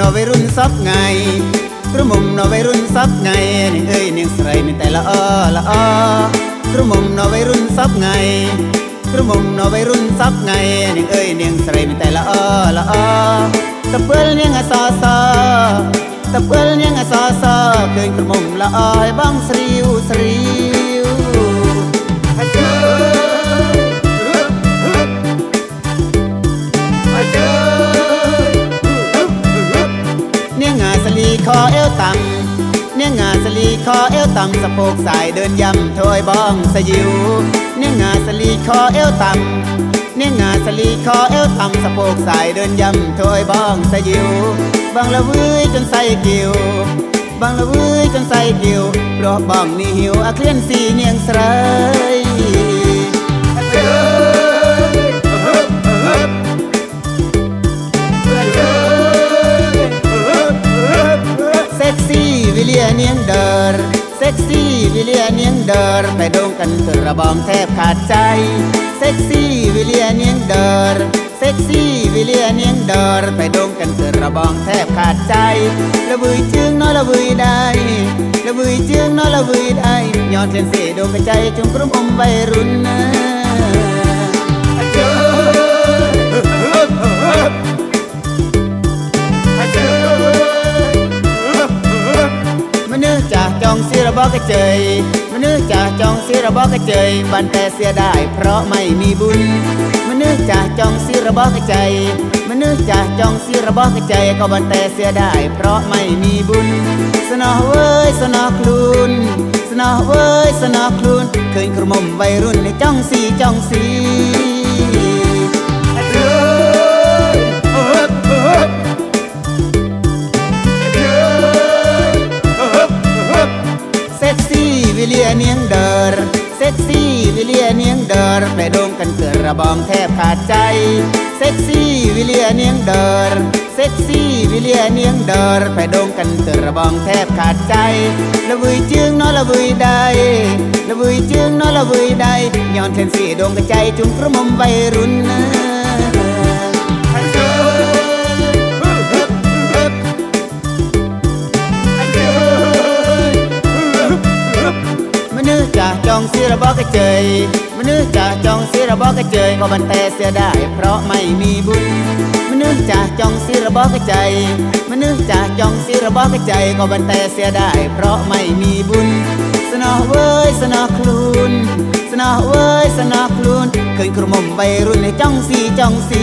នៅវ័យរុនសពថ្ងៃក្រមុំនៅវ័យរុនសពថ្ងៃនាងអើយនាងស្រីមានតែល្អល្អក្រមុំនៅវ័យរុនសពថ្ងៃក្រមុំនៅវ័យរុនសពថ្ងៃនាងអើយនាងស្រីមានតែល្អល្អតពលនាងអសសតពលនាងអសសឃើញក្រមុំល្អឲ្យបងស្រីវស្រី ลีคอเอวต่ำเนียงาสลีคอเอวต่ำสะโพกสายเดินยำถอยบ้องสยิวเนียงาสลีคอเอวต่ำเนียงาสลีคอเอวต่ำสะโพกสายเดินยำถอยบ้องสยิวบางละวืยจนใส่กิวบางละวืยจนใส่กิวเพราะบ้องนี่หิวอาเคลื่อนสีเนียงสร วิเลียเนียงเดอร์เซ็กซี่วิเลียเนียงเดอร์ไปโดงกันกระบองแทบขาดใจ เซ็กซี่วิเลียเนียงเดอร์เซ็กซี่วิเลียเนียงเดอร์ไปโดงกันกระบองแทบขาดใจละบุยจึงน้อยละบุยได้ละบุยจึงน้อยละบุยได้ย้อนเส้นเสดวงกระใจจงกระมอมใบรุ่นนะ บอกกระเจยมนุษย์จากจองเสียระบอกกระเจยบันแต่เสียได้เพราะไม่มีบุญมนุษย์จากจองเสียระบอกกระเจยมนุษย์จากจองเสียระบอกกระเจยก็บันแต่เสียได้เพราะไม่มีบุญ สนอเว้ยสนอคลูนสนอเว้ยสนอคลูนเคยกระหม่มวัยรุ่นในจ้องสีจ้องสี อร์เซ็กซี่วิเลียเนียงเดอร์ไปโดงกันเกิดระบองแทบขาดใจ เซ็กซี่วิเลียเนียงเดอร์เซ็กซี่วิเลียเนียงเดอร์ไปโดงกันเกิดระบองแทบขาดใจละวุยจึงน้อละวุยได้ละวุยจึงน้อละวุยได้ย้อนเทนสีดวงกระใจจุงกระมมวัยรุ่น บอกระเจยมนุษย์จากจองเสียระบอกกระเจยก็บันแต่เสียได้เพราะไม่มีบุญมนุษย์จากจองเสียระบอกกระเจยมนุษย์จากจองเสียระบอกกระเจยก็บันแต่เสียได้เพราะไม่มีบุญสนอเว้ยสนอคลูนสนอเว้ยสนอคลูนเคยกระหม่อมวัยรุ่นในจ้องสีจ้องสี